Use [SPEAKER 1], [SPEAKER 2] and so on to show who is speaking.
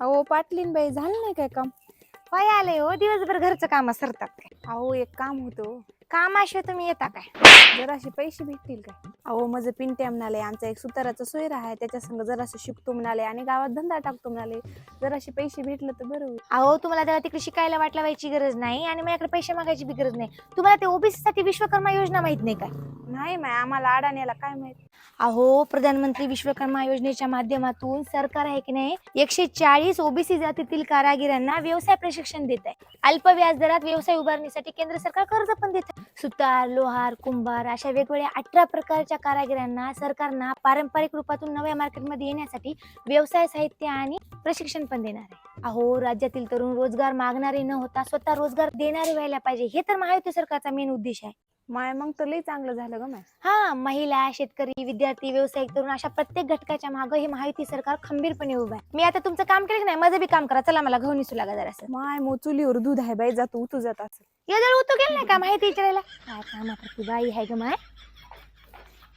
[SPEAKER 1] अहो पाटलीन बाई झालं नाही काय काम?
[SPEAKER 2] वय आले हो दिवसभर घरचं काम सरतात काय?
[SPEAKER 1] अहो एक काम होतं
[SPEAKER 2] कामाशिवाय तुम्ही येता काय?
[SPEAKER 1] जराशे पैसे भेटतील काय? अहो माझं पिंट्या म्हणाले आमचा एक सुताराचा सोयरा आहे त्याच्या संग जरासं शिकतो म्हणाले आणि गावात धंदा टाकतो म्हणाले जराशे पैसे भेटलं तर बरं होईल.
[SPEAKER 2] अहो तुम्हाला तेव्हा तिकडे शिकायला वाटला व्हायची गरज नाही आणि माझ्याकडे पैसे मागायची बी गरज नाही. तुम्हाला ते ओबीसी साठी विश्वकर्मा योजना माहीत नाही काय?
[SPEAKER 1] नाही माय आम्हाला अडाण्याला काय माहीत?
[SPEAKER 2] अहो प्रधानमंत्री विश्वकर्मा योजनेच्या माध्यमातून सरकार आहे की नाही एकशे चाळीस ओबीसी जातीतील कारागिरांना व्यवसाय प्रशिक्षण देत आहे. अल्प व्याज दरात व्यवसाय उभारणीसाठी केंद्र सरकार कर्ज पण देत आहे. सुतार लोहार कुंभार अशा वेगवेगळ्या अठरा प्रकारच्या कारागिरांना सरकारना पारंपरिक रूपातून नव्या मार्केटमध्ये येण्यासाठी व्यवसाय साहित्य आणि प्रशिक्षण पण देणार आहे. अहो राज्यातील तरुण रोजगार मागणारे न होता स्वतः रोजगार देणारे व्हायला पाहिजे हे तर महायुती सरकारचा मेन उद्देश आहे.
[SPEAKER 1] माय मग तर लई चांगलं झालं ग माय.
[SPEAKER 2] हा महिला शेतकरी विद्यार्थी व्यावसायिक तरुण अशा प्रत्येक घटकाच्या मागे हे महायुती सरकार खंबीरपणे उभं आहे. मी आता तुमचं काम केलं की नाही माझं बी काम करा. चला मला घेऊन निसू लागा जरासं.
[SPEAKER 1] माय मो चुलीवर दूध आहे बाई जातो उतू जात असं
[SPEAKER 2] या जर उतू गेलं नाही का माहिती विचारायला? काय कामापुरती बाई आहे ग माय?